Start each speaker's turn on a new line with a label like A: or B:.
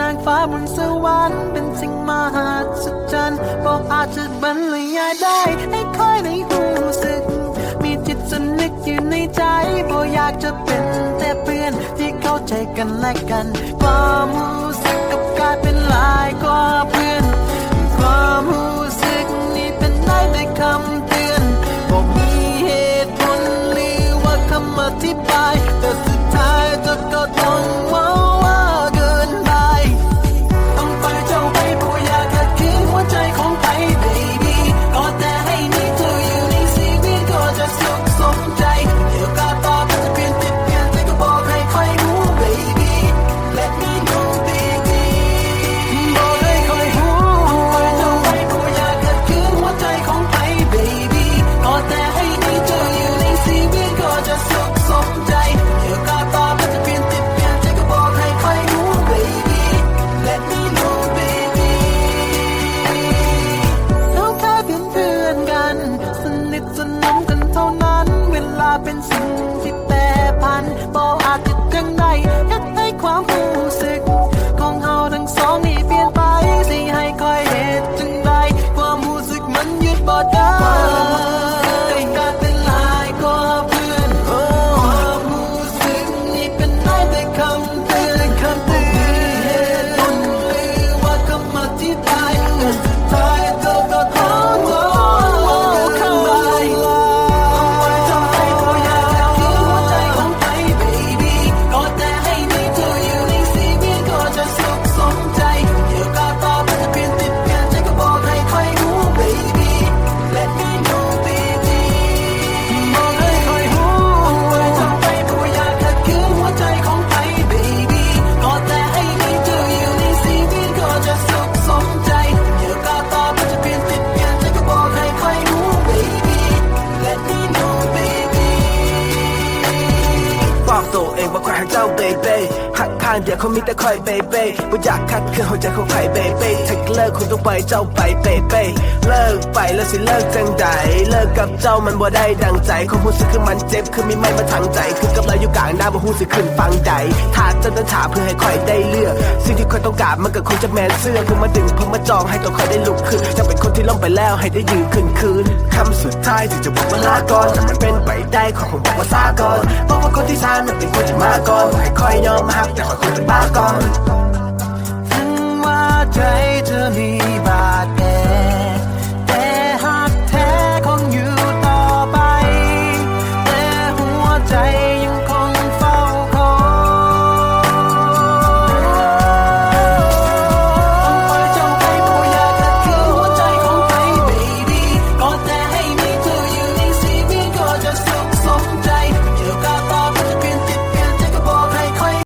A: นางฟ้าบนสวรรค์เป็นสิ่งมหัศจรรย์บอกอาจจะบรรยายได้ให้ค่อยในหูสึก มีจิตสนึกอยู่ในใจบอกอยากจะเป็นแต่เพื่อนที่เข้าใจกันและกันความรู้า
B: งเดียวเขามีแต่คอยเบเบ้ว่อยากคัดคืนหัวใจของใครเบเบ้ถ้าเลิกคุณต้องไปเจ้าไปเบเบ้เลิกไปแล้วสิเลิกจังใดเลิกกับเจ้ามันบ่ได้ดังใจความรู้สึกคือมันเจ็บคือมีไม่มาทางใจ คือกับเราอยู่กลางหน้ำบ่ฮู้สิขึ้นฟังใดถ้าเจ้านั้นถามเพื่อให้คอยได้เลือกสิ่งที่คอยต้องการมันก็คงจะแมนเสื้อคือมาดึงเพื่อมาจองให้ตัวคอยได้ลุกขึ้นจะเป็นคนที่ล้มไปแล้วให้ได้ยืนขึ้นคืนคำสุดท้ายที่จะบอกว่าลาก่อนมันเป็นไปได้ขอผมบอกว่าซาก่อนบอกว่าคนที่ทานมันเป็นคนที่มาก่อนให้คอยยอมหักแต่คอยคนจะ